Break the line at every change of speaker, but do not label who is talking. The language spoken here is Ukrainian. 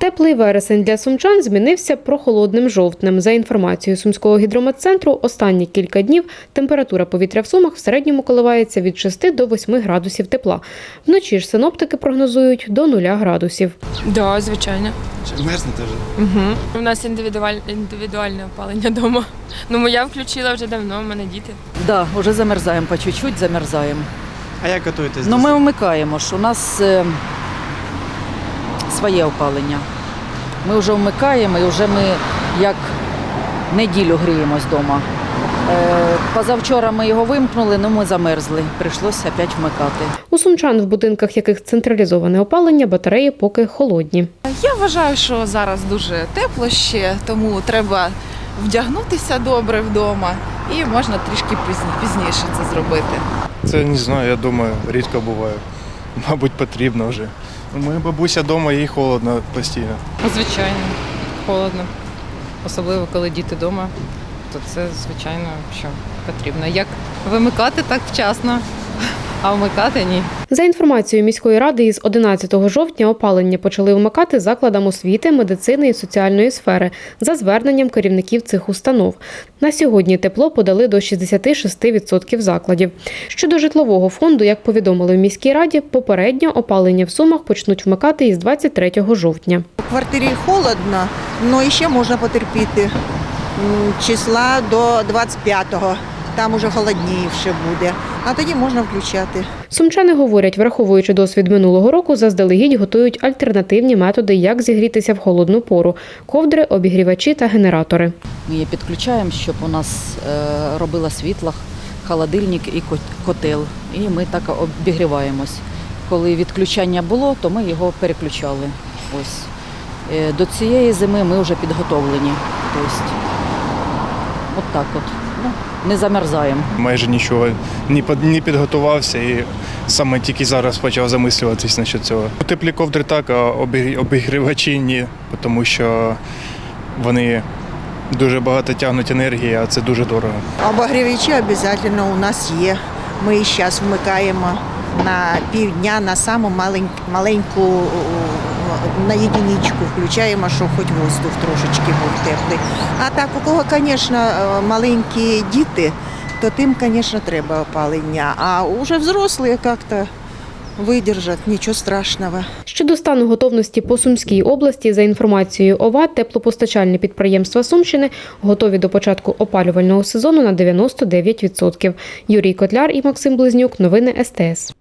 Теплий вересень для сумчан змінився прохолодним жовтнем. За інформацією Сумського гідрометцентру, останні кілька днів температура повітря в Сумах в середньому коливається від 6 до 8 градусів тепла. Вночі ж синоптики прогнозують до 0 градусів.
Да, звичайно.
Мерзнете вже?
Угу. У нас індивідуаль... індивідуальне опалення вдома. Ну, моя включила вже давно, в мене діти.
Да, вже замерзаємо по чуть-чуть, замерзаємо.
А як готуєтесь?
Ну ми вмикаємо ж. У нас е, своє опалення. Ми вже вмикаємо і вже ми як неділю гріємось вдома. Е, позавчора ми його вимкнули, але ми замерзли. Прийшлося опять вмикати.
У сумчан, в будинках яких централізоване опалення, батареї поки холодні.
Я вважаю, що зараз дуже тепло ще, тому треба вдягнутися добре вдома і можна трішки пізні- пізніше це зробити.
Це не знаю, я думаю, рідко буває. Мабуть, потрібно вже. Моя бабуся вдома, їй холодно постійно.
Звичайно, холодно. Особливо, коли діти вдома, то це, звичайно, що потрібно. Як вимикати так вчасно, а вмикати ні.
За інформацією міської ради, із 11 жовтня опалення почали вмикати закладам освіти, медицини і соціальної сфери за зверненням керівників цих установ. На сьогодні тепло подали до 66% закладів. Щодо житлового фонду, як повідомили в міській раді, попередньо опалення в сумах почнуть вмикати із 23 жовтня.
У квартирі холодно, але ще можна потерпіти. Числа до 25-го. Там уже холодніше буде. А тоді можна включати.
Сумчани говорять, враховуючи досвід минулого року, заздалегідь готують альтернативні методи, як зігрітися в холодну пору: ковдри, обігрівачі та генератори.
Ми її підключаємо, щоб у нас е, робила світло, холодильник і кот- котел. І ми так обігріваємось. Коли відключання було, то ми його переключали. Ось. Е, До цієї зими ми вже підготовлені. Тобто, от так от. Не замерзаємо.
Майже нічого не, под- не підготувався і саме тільки зараз почав замислюватись насчет цього. Теплі ковдри так, а обігрівачі ні, тому що вони дуже багато тягнуть енергії, а це дуже дорого.
Обогрівачі обов'язково у нас є. Ми і зараз вмикаємо на півдня на саму малень- маленьку на єдиничку включаємо, щоб хоч воздух трошечки був теплий. А так, у кого, звісно, маленькі діти, то тим, звісно, треба опалення. А вже взрослі як-то видержать, нічого страшного.
Щодо стану готовності по Сумській області, за інформацією ОВА, теплопостачальні підприємства Сумщини готові до початку опалювального сезону на 99%. Юрій Котляр і Максим Близнюк. Новини СТС.